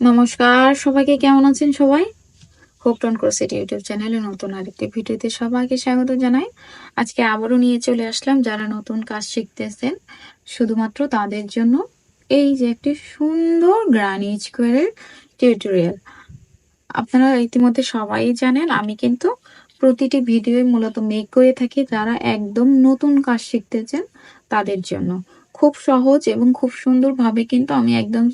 নমস্কার, সবাইকে কেমন আছেন সবাই? হোপটন ক্রোসেট ইউটিউব চ্যানেলে নতুন আরেকটি ভিডিওতে সবাইকে স্বাগত জানাই। আজকে আবারও নিয়ে চলে আসলাম যারা নতুন কাজ শিখতেছেন, শুধুমাত্র তাদের জন্য এই যে একটি সুন্দর গ্রানি স্কোয়ারের টিউটোরিয়াল আপনারা ইতিমধ্যে সবাই জানেন, আমি কিন্তু প্রতিটি ভিডিও মূলত মেক করে থাকি যারা একদম নতুন কাজ শিখতেছেন তাদের জন্য। খুব সহজ এবং খুব সুন্দরভাবে কিন্তু আমি একদম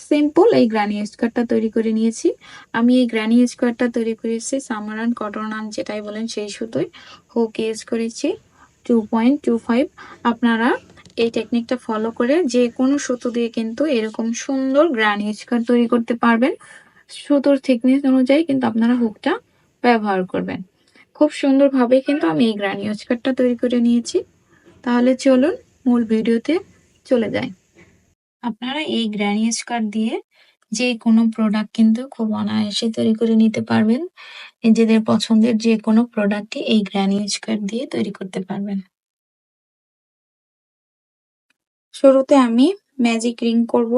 সিম্পল এই গ্রানি স্কোয়ারটা তৈরি করে নিয়েছি। আমি এই গ্রানি স্কোয়ারটা তৈরি করেছি সামারান কটন আন যেটাই বলেন সেই সুতোই হুক ইউজ করেছি টু পয়েন্ট টু ফাইভ আপনারা এই টেকনিকটা ফলো করে যে কোনো সুতো দিয়ে কিন্তু এরকম সুন্দর গ্রানি স্কোয়ার তৈরি করতে পারবেন। সুতোর থিকনেস অনুযায়ী কিন্তু আপনারা হুকটা ব্যবহার করবেন। খুব সুন্দরভাবে কিন্তু আমি এই গ্রানি স্কোয়ারটা তৈরি করে নিয়েছি। তাহলে চলুন মূল ভিডিওতে চলে যাই। আপনারা এই গ্র্যানি স্কার্ট দিয়ে যে কোনো প্রোডাক্ট কিন্তু খুব অনায়াসে তৈরি করে নিতে পারবেন। নিজেদের পছন্দের যে কোনো প্রোডাক্টই এই গ্র্যানি স্কার্ট দিয়ে তৈরি করতে পারবেন। শুরুতে আমি ম্যাজিক রিং করব।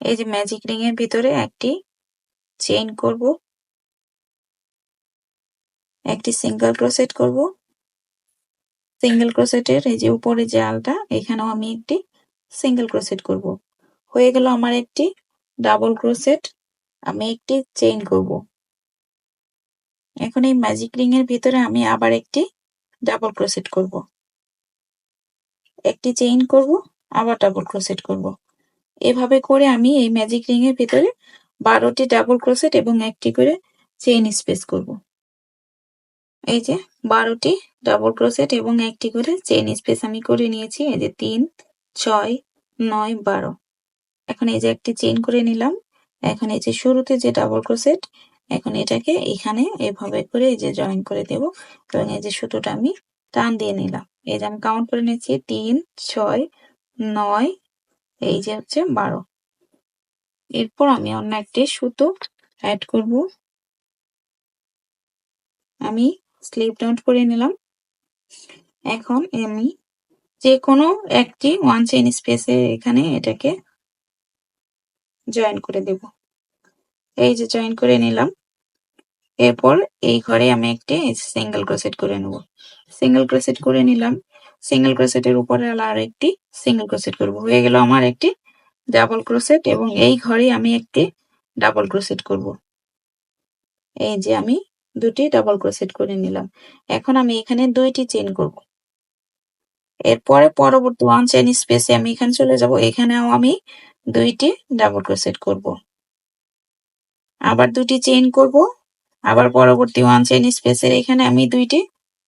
এই যে ম্যাজিক রিং এর ভিতরে একটি চেইন করব। একটি সিঙ্গেল ক্রোসেট করব। সিঙ্গেল ক্রোসেটের এই যে উপরে যে আলটা, এখানেও আমি একটি সিঙ্গেল ক্রোসেট করব। হয়ে গেল আমার একটি ডাবল ক্রোসেট আমি একটি চেইন করব। এখন এই ম্যাজিক রিং এর ভিতরে আমি আবার একটি ডাবল ক্রোসেট করব। একটি চেইন করব, আবার ডাবল ক্রোসেট করব। এভাবে করে আমি এই ম্যাজিক রিং এর ভিতরে বারোটি ডাবল ক্রোসেট এবং একটি করে চেইন স্পেস করব। এই যে বারোটি ডাবল ক্রোসেট এবং একটি করে চেইন স্পেস আমি করে নিয়েছি। এই যে তিন, ছয়, নয়, বারো। এখন এই যে একটি চেইন করে নিলাম। এখন এই যে শুরুতে যে ডাবল ক্রোসেট এখন এটাকে এখানে এভাবে করে এই যে জয়েন করে দেব এবং এই যে সুতোটা আমি টান দিয়ে নিলাম। এই যে আমি কাউন্ট করে নিয়েছি, তিন, ছয়, নয়, এই যে হচ্ছে বারো। এরপর আমি অন্য একটি সুতো অ্যাড করব। আমি স্লিপ ডাউন করে নিলাম। এখন আমি যে কোনো একটি ওয়ান চেইন স্পেসে এখানে এটাকে জয়েন করে দেব। এই যে জয়েন করে নিলাম। এরপর এই ঘরে আমি একটি সিঙ্গেল ক্রোসেট করে নেব। সিঙ্গেল ক্রোসেট করে নিলাম। সিঙ্গেল ক্রোসেটের উপরে আর একটি সিঙ্গেল ক্রোসেট করব। হয়ে গেল আমার একটি ডাবল ক্রোসেট এবং এই ঘরে আমি একটি ডাবল ক্রোসেট করব। এই যে আমি দুটি ডাবল ক্রোসেট করে নিলাম। এখন আমি এখানে দুইটি চেন করব। এরপরে পরবর্তী ওয়ান চেন স্পেসে আমি এখানে চলে যাব। এখানেও আমি দুইটি ডাবল ক্রোসেট করব। আবার দুটি চেইন করব। আবার পরবর্তী ওয়ান চেন স্পেসের এখানে আমি দুইটি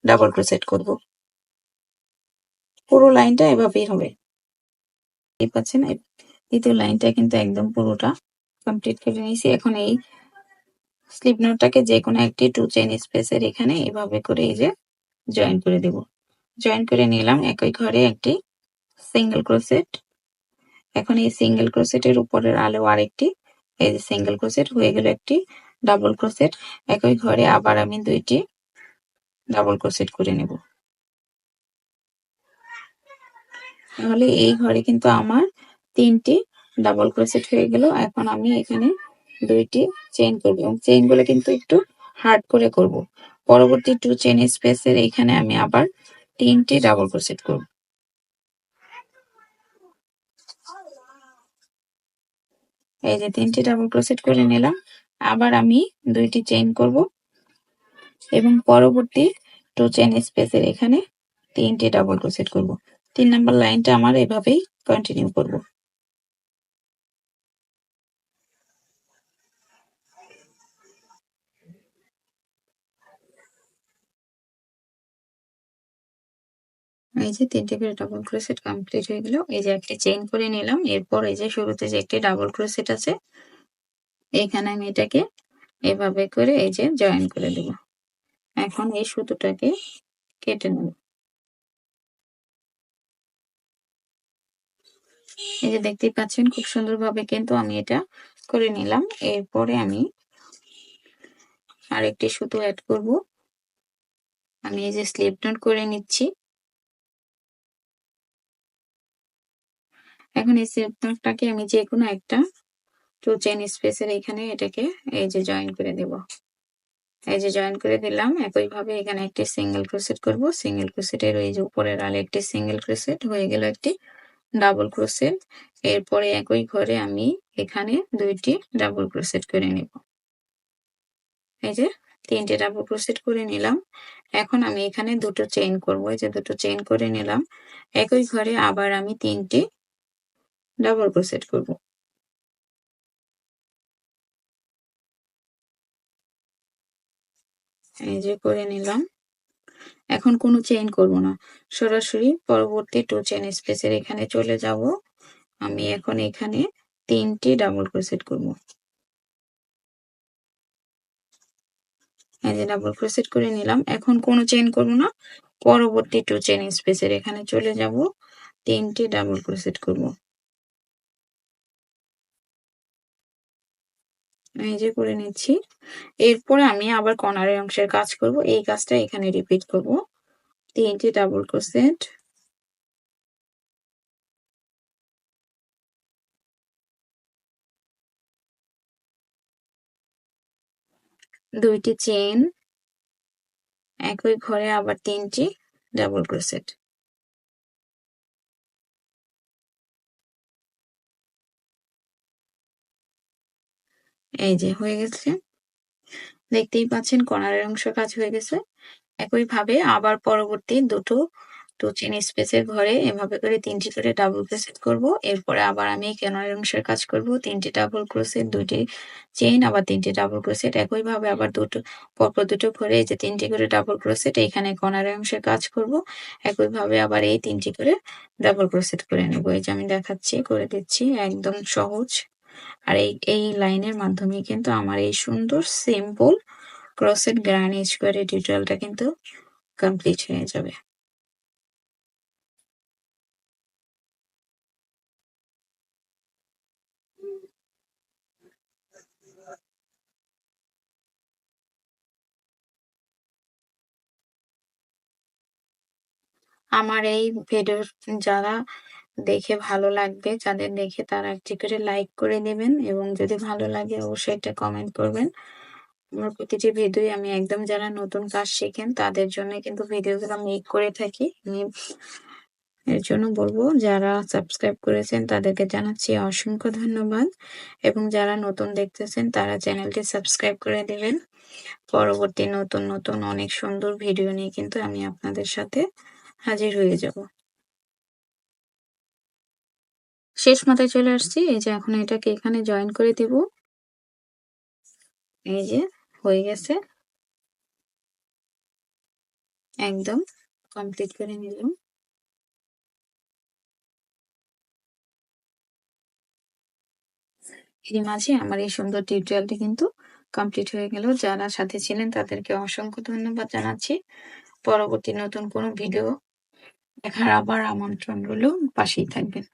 ডাবল ক্রোসেট করব। পুরো লাইনটা এভাবেই হবে। পাচ্ছেন? দ্বিতীয় লাইনটা কিন্তু একদম পুরোটা কমপ্লিট করে নিয়েছি। এখন এই স্লিপ নোটটাকে যে কোনো একটি টু চেইন স্পেসের এখানে এভাবে করে এই যে জয়েন করে দেব। জয়েন করে নিলাম একই ঘরে একটি সিঙ্গেল ক্রোসেট এখন এই সিঙ্গেল ক্রোসেটের উপরের আলো আরেকটি, এই যে সিঙ্গেল ক্রোসেট হয়ে গেল একটি ডাবল ক্রোসেট একই ঘরে আবার আমি দুইটি ডাবল ক্রোসেট করে নেব। তাহলে এই ঘরে কিন্তু আমার তিনটি ডাবল ক্রোসেট হয়ে গেল। এখন আমি এখানে দুইটি চেইন করব এবং চেইনগুলো কিন্তু একটু হার্ড করে করব। পরবর্তী টু চেইন স্পেসের এখানে আমি আবার তিনটি ডাবল ক্রোসেট করব। এই যে তিনটি ডাবল ক্রোসেট করে নিলাম। আবার আমি দুইটি চেইন করব এবং পরবর্তী টু চেইন স্পেসের এখানে তিনটি ডাবল ক্রোসেট করব। তিন নাম্বার লাইনটা আমার এভাবেই কন্টিনিউ করব। এই যে তিনটে করে ডাবল ক্রোসেট কমপ্লিট হয়ে গেল। এই যে একটা চেইন করে নিলাম। এরপর এই যে শুরুতে যে একটি ডাবল ক্রোসেট আছে, এখানে আমি এটাকে এভাবে করে এই যে জয়েন করে দেব। এখন এই সুতোটাকে কেটে নেব। এই যে দেখতেই পাচ্ছেন, খুব সুন্দরভাবে কিন্তু আমি এটা করে নিলাম। এরপরে আমি আরেকটি সুতো অ্যাড করব। আমি এই যে স্লিপ নোট করে নিচ্ছি। এখন এই সেটটাকে আমি যে কোনো একটা টু চেন স্পেসের এখানে এটাকে এই যে জয়েন করে দেব। এই যে জয়েন করে দিলাম, একইভাবে এখানে একটি সিঙ্গেল ক্রোসেট করব। সিঙ্গেল ক্রোসেটের এই যে উপরের আলে একটি সিঙ্গেল ক্রোসেট হয়ে গেল একটি ডাবল ক্রোসেট এরপরে একই ঘরে আমি এখানে দুইটি ডাবল ক্রোসেট করে নেব। এই যে তিনটে ডাবল ক্রোসেট করে নিলাম। এখন আমি এখানে দুটো চেইন করব। এই যে দুটো চেইন করে নিলাম। একই ঘরে আবার আমি তিনটি ডাবল ক্রোসেট করব। এই যে করে নিলাম। এখন কোনো চেইন করব না। সরাসরি পরবর্তী টু চেইন স্পেসের এখানে চলে যাব। আমি এখন এখানে তিনটি ডাবল ক্রোসেট করব। এই যে ডাবল ক্রোসেট করে নিলাম। এখন কোনো চেইন করব না। পরবর্তী টু চেইন স্পেসের এখানে চলে যাব। তিনটি ডাবল ক্রোসেট করব। এই যে করে নিচ্ছি। এরপরে আমি আবার কর্নারের অংশের কাজ করব। এই কাজটা এখানে রিপিট করব। তিনটি ডাবল ক্রোসেট দুইটি চেইন একই ঘরে আবার তিনটি ডাবল ক্রোসেট এই যে, হয়ে গেছে। দেখতেই পাচ্ছেন কর্নারের অংশ কাজ হয়ে গেছে। একইভাবে আবার পরবর্তী দুটো টু চেন স্পেসের ঘরে এভাবে করে তিনটি করে ডাবল ক্রোসেট করব। এরপরে আবার আমি কর্নারের অংশের কাজ করব। তিনটি ডাবল ক্রোসেট দুটি চেইন আবার তিনটি ডাবল ক্রোসেট একইভাবে আবার দুটো, পরপর দুটো ঘরে এই যে তিনটি করে ডাবল ক্রোসেট এখানে কর্নারের অংশের কাজ করব। একইভাবে আবার এই তিনটি করে ডাবল ক্রোসেট করে নেব। এই যে আমি দেখাচ্ছি, করে দিচ্ছি, একদম সহজ। আর এই এই লাইনের মাধ্যমে কিন্তু আমার এই সুন্দর সিম্পল ক্রসেট গ্রানি স্কোয়ারের টিউটোরিয়ালটা কিন্তু কমপ্লিট হয়ে যাবে। আমার এই ভিডিও যারা দেখে ভালো লাগবে। যাদের দেখে তারা একটি করে লাইক করে দেবেন এবং যদি ভালো লাগে অবশ্যই একটা কমেন্ট করবেন। আমার প্রতিটি ভিডিও আমি একদম যারা নতুন কাজ শেখেন তাদের জন্য কিন্তু ভিডিওগুলো মেক করে থাকি। আমি এর জন্য বলব, যারা সাবস্ক্রাইব করেছেন তাদেরকে জানাচ্ছি অসংখ্য ধন্যবাদ এবং যারা নতুন দেখতেছেন তারা চ্যানেলটি সাবস্ক্রাইব করে দেবেন। পরবর্তী নতুন নতুন অনেক সুন্দর ভিডিও নিয়ে কিন্তু আমি আপনাদের সাথে হাজির হয়ে যাব। শেষ মাথায় চলে আসছি। এই যে এখন এটাকে এখানে জয়েন করে দিব। এই যে, হয়ে গেছে। একদম কমপ্লিট করে নিলাম। এর মাঝে আমার এই সুন্দর টিউটোরিয়ালটি কিন্তু কমপ্লিট হয়ে গেল। যারা সাথে ছিলেন তাদেরকে অসংখ্য ধন্যবাদ জানাচ্ছি। পরবর্তী নতুন কোনো ভিডিও দেখার আবার আমন্ত্রণ রইল। পাশেই থাকবেন।